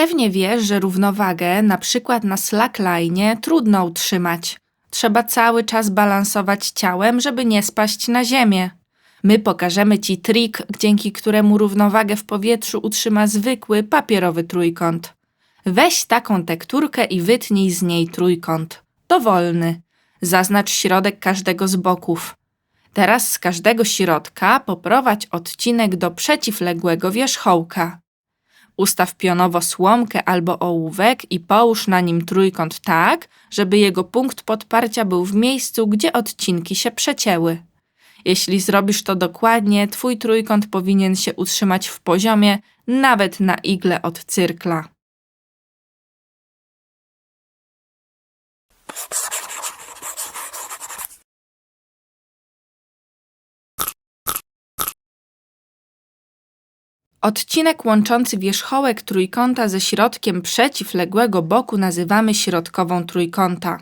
Pewnie wiesz, że równowagę, na przykład na slackline, trudno utrzymać. Trzeba cały czas balansować ciałem, żeby nie spaść na ziemię. My pokażemy Ci trik, dzięki któremu równowagę w powietrzu utrzyma zwykły papierowy trójkąt. Weź taką tekturkę i wytnij z niej trójkąt. Dowolny. Zaznacz środek każdego z boków. Teraz z każdego środka poprowadź odcinek do przeciwległego wierzchołka. Ustaw pionowo słomkę albo ołówek i połóż na nim trójkąt tak, żeby jego punkt podparcia był w miejscu, gdzie odcinki się przecięły. Jeśli zrobisz to dokładnie, twój trójkąt powinien się utrzymać w poziomie nawet na igle od cyrkla. Odcinek łączący wierzchołek trójkąta ze środkiem przeciwległego boku nazywamy środkową trójkąta.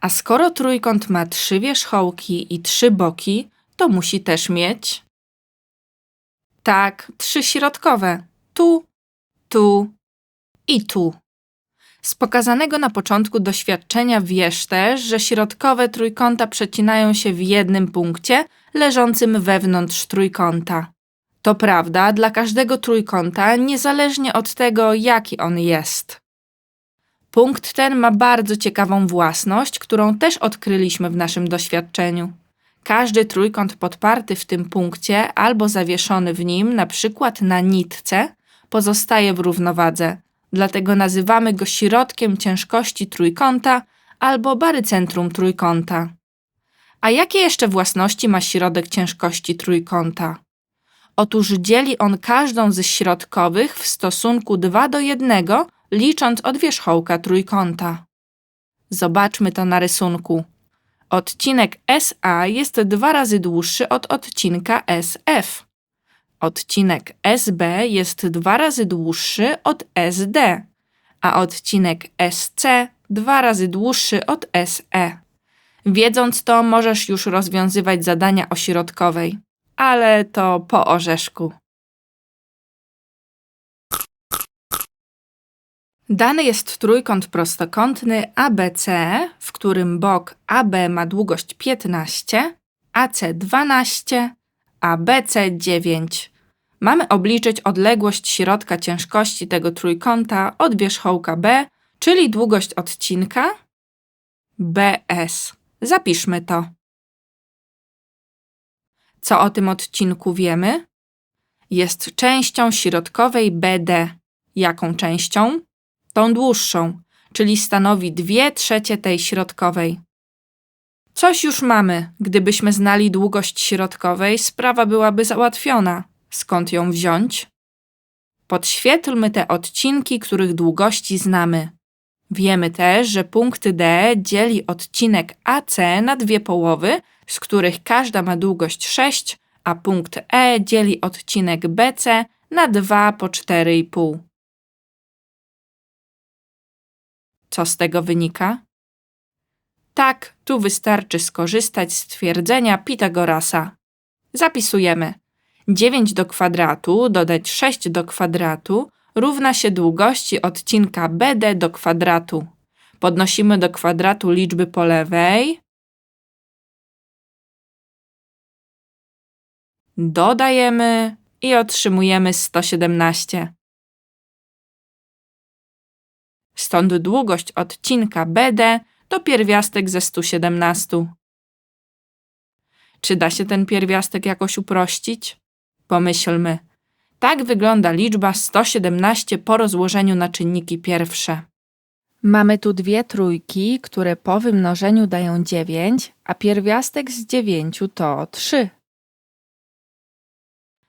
A skoro trójkąt ma trzy wierzchołki i trzy boki, to musi też mieć. Tak, trzy środkowe. Tu, tu i tu. Z pokazanego na początku doświadczenia wiesz też, że środkowe trójkąta przecinają się w jednym punkcie, leżącym wewnątrz trójkąta. To prawda dla każdego trójkąta, niezależnie od tego, jaki on jest. Punkt ten ma bardzo ciekawą własność, którą też odkryliśmy w naszym doświadczeniu. Każdy trójkąt podparty w tym punkcie albo zawieszony w nim, na przykład na nitce, pozostaje w równowadze. Dlatego nazywamy go środkiem ciężkości trójkąta albo barycentrum trójkąta. A jakie jeszcze własności ma środek ciężkości trójkąta? Otóż dzieli on każdą ze środkowych w stosunku 2 do 1, licząc od wierzchołka trójkąta. Zobaczmy to na rysunku. Odcinek SA jest dwa razy dłuższy od odcinka SF. Odcinek SB jest dwa razy dłuższy od SD, a odcinek SC dwa razy dłuższy od SE. Wiedząc to, możesz już rozwiązywać zadania ośrodkowej, ale to po orzeszku. Dany jest trójkąt prostokątny ABC, w którym bok AB ma długość 15, AC 12, a BC 9. Mamy obliczyć odległość środka ciężkości tego trójkąta od wierzchołka B, czyli długość odcinka BS. Zapiszmy to. Co o tym odcinku wiemy? Jest częścią środkowej BD. Jaką częścią? Tą dłuższą, czyli stanowi 2 trzecie tej środkowej. Coś już mamy. Gdybyśmy znali długość środkowej, sprawa byłaby załatwiona. Skąd ją wziąć? Podświetlmy te odcinki, których długości znamy. Wiemy też, że punkt D dzieli odcinek AC na dwie połowy, z których każda ma długość 6, a punkt E dzieli odcinek BC na 2 po 4,5. Co z tego wynika? Tak, tu wystarczy skorzystać z twierdzenia Pitagorasa. Zapisujemy. 9 do kwadratu dodać 6 do kwadratu równa się długości odcinka BD do kwadratu. Podnosimy do kwadratu liczby po lewej. Dodajemy i otrzymujemy 117. Stąd długość odcinka BD to pierwiastek ze 117. Czy da się ten pierwiastek jakoś uprościć? Pomyślmy. Tak wygląda liczba 117 po rozłożeniu na czynniki pierwsze. Mamy tu dwie trójki, które po wymnożeniu dają 9, a pierwiastek z 9 to 3.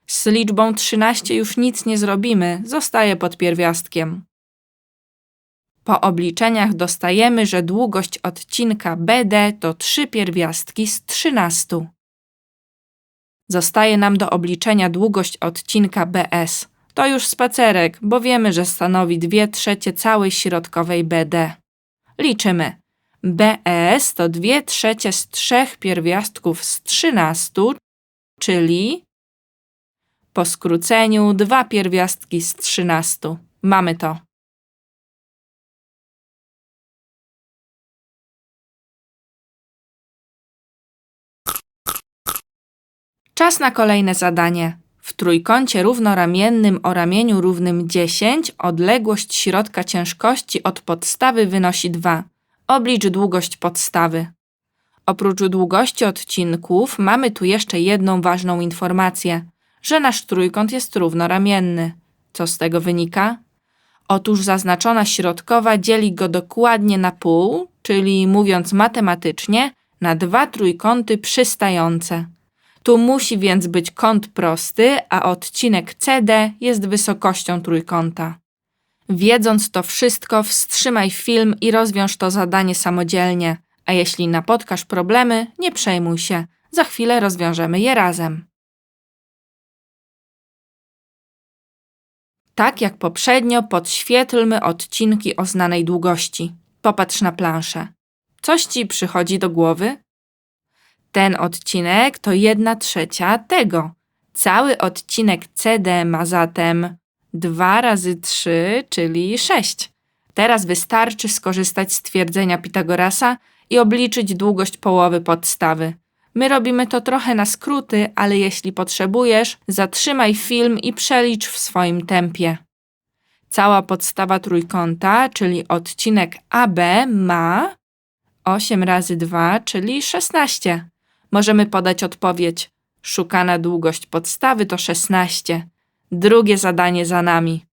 Z liczbą 13 już nic nie zrobimy, zostaje pod pierwiastkiem. Po obliczeniach dostajemy, że długość odcinka BD to 3 pierwiastki z 13. Zostaje nam do obliczenia długość odcinka BS. To już spacerek, bo wiemy, że stanowi 2 trzecie całej środkowej BD. Liczymy. BS to 2 trzecie z 3 pierwiastków z 13, czyli po skróceniu 2 pierwiastki z 13. Mamy to. Czas na kolejne zadanie. W trójkącie równoramiennym o ramieniu równym 10 odległość środka ciężkości od podstawy wynosi 2. Oblicz długość podstawy. Oprócz długości odcinków mamy tu jeszcze jedną ważną informację, że nasz trójkąt jest równoramienny. Co z tego wynika? Otóż zaznaczona środkowa dzieli go dokładnie na pół, czyli mówiąc matematycznie, na dwa trójkąty przystające. Tu musi więc być kąt prosty, a odcinek CD jest wysokością trójkąta. Wiedząc to wszystko, wstrzymaj film i rozwiąż to zadanie samodzielnie, a jeśli napotkasz problemy, nie przejmuj się, za chwilę rozwiążemy je razem. Tak jak poprzednio, podświetlmy odcinki o znanej długości. Popatrz na planszę. Coś ci przychodzi do głowy? Ten odcinek to jedna trzecia tego. Cały odcinek CD ma zatem 2 razy 3, czyli 6. Teraz wystarczy skorzystać z twierdzenia Pitagorasa i obliczyć długość połowy podstawy. My robimy to trochę na skróty, ale jeśli potrzebujesz, zatrzymaj film i przelicz w swoim tempie. Cała podstawa trójkąta, czyli odcinek AB ma 8 razy 2, czyli 16. Możemy podać odpowiedź. Szukana długość podstawy to 16. Drugie zadanie za nami.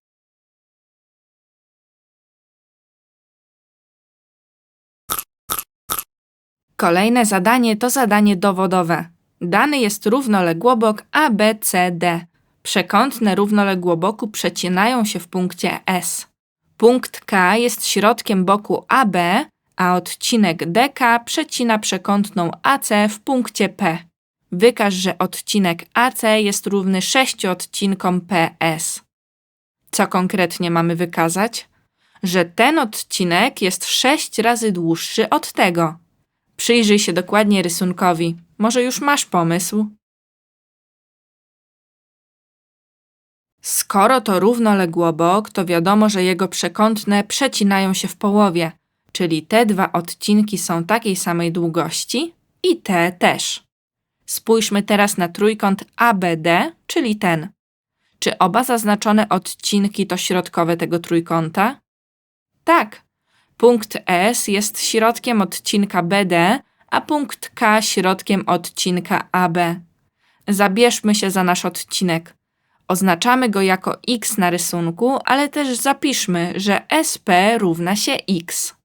Kolejne zadanie to zadanie dowodowe. Dany jest równoległobok ABCD. Przekątne równoległoboku przecinają się w punkcie S. Punkt K jest środkiem boku AB, a odcinek DK przecina przekątną AC w punkcie P. Wykaż, że odcinek AC jest równy 6 odcinkom PS. Co konkretnie mamy wykazać? Że ten odcinek jest 6 razy dłuższy od tego. Przyjrzyj się dokładnie rysunkowi. Może już masz pomysł? Skoro to równoległobok, to wiadomo, że jego przekątne przecinają się w połowie, czyli te dwa odcinki są takiej samej długości i te też. Spójrzmy teraz na trójkąt ABD, czyli ten. Czy oba zaznaczone odcinki to środkowe tego trójkąta? Tak. Punkt S jest środkiem odcinka BD, a punkt K środkiem odcinka AB. Zabierzmy się za nasz odcinek. Oznaczamy go jako x na rysunku, ale też zapiszmy, że SP równa się x.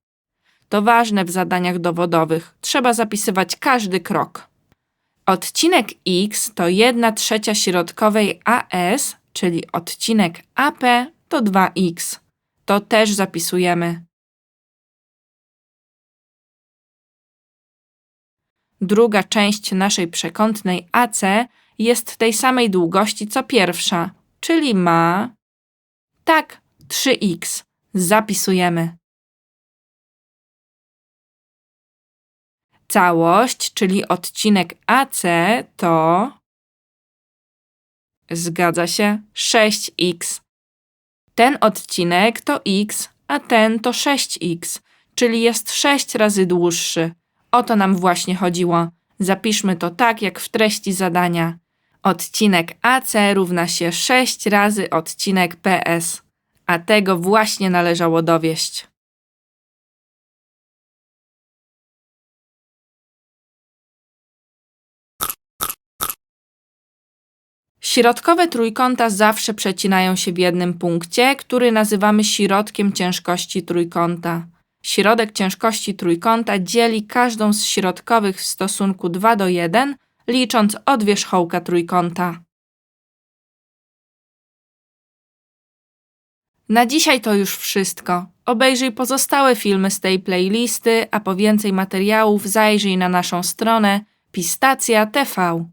To ważne w zadaniach dowodowych. Trzeba zapisywać każdy krok. Odcinek x to 1 trzecia środkowej AS, czyli odcinek AP to 2x. To też zapisujemy. Druga część naszej przekątnej AC jest tej samej długości co pierwsza, czyli ma. Tak, 3x. Zapisujemy. Całość, czyli odcinek AC to. Zgadza się, 6x. Ten odcinek to x, a ten to 6x, czyli jest 6 razy dłuższy. O to nam właśnie chodziło. Zapiszmy to tak, jak w treści zadania. Odcinek AC równa się 6 razy odcinek PS, a tego właśnie należało dowieść. Środkowe trójkąta zawsze przecinają się w jednym punkcie, który nazywamy środkiem ciężkości trójkąta. Środek ciężkości trójkąta dzieli każdą z środkowych w stosunku 2 do 1, licząc od wierzchołka trójkąta. Na dzisiaj to już wszystko. Obejrzyj pozostałe filmy z tej playlisty, a po więcej materiałów zajrzyj na naszą stronę Pistacja TV.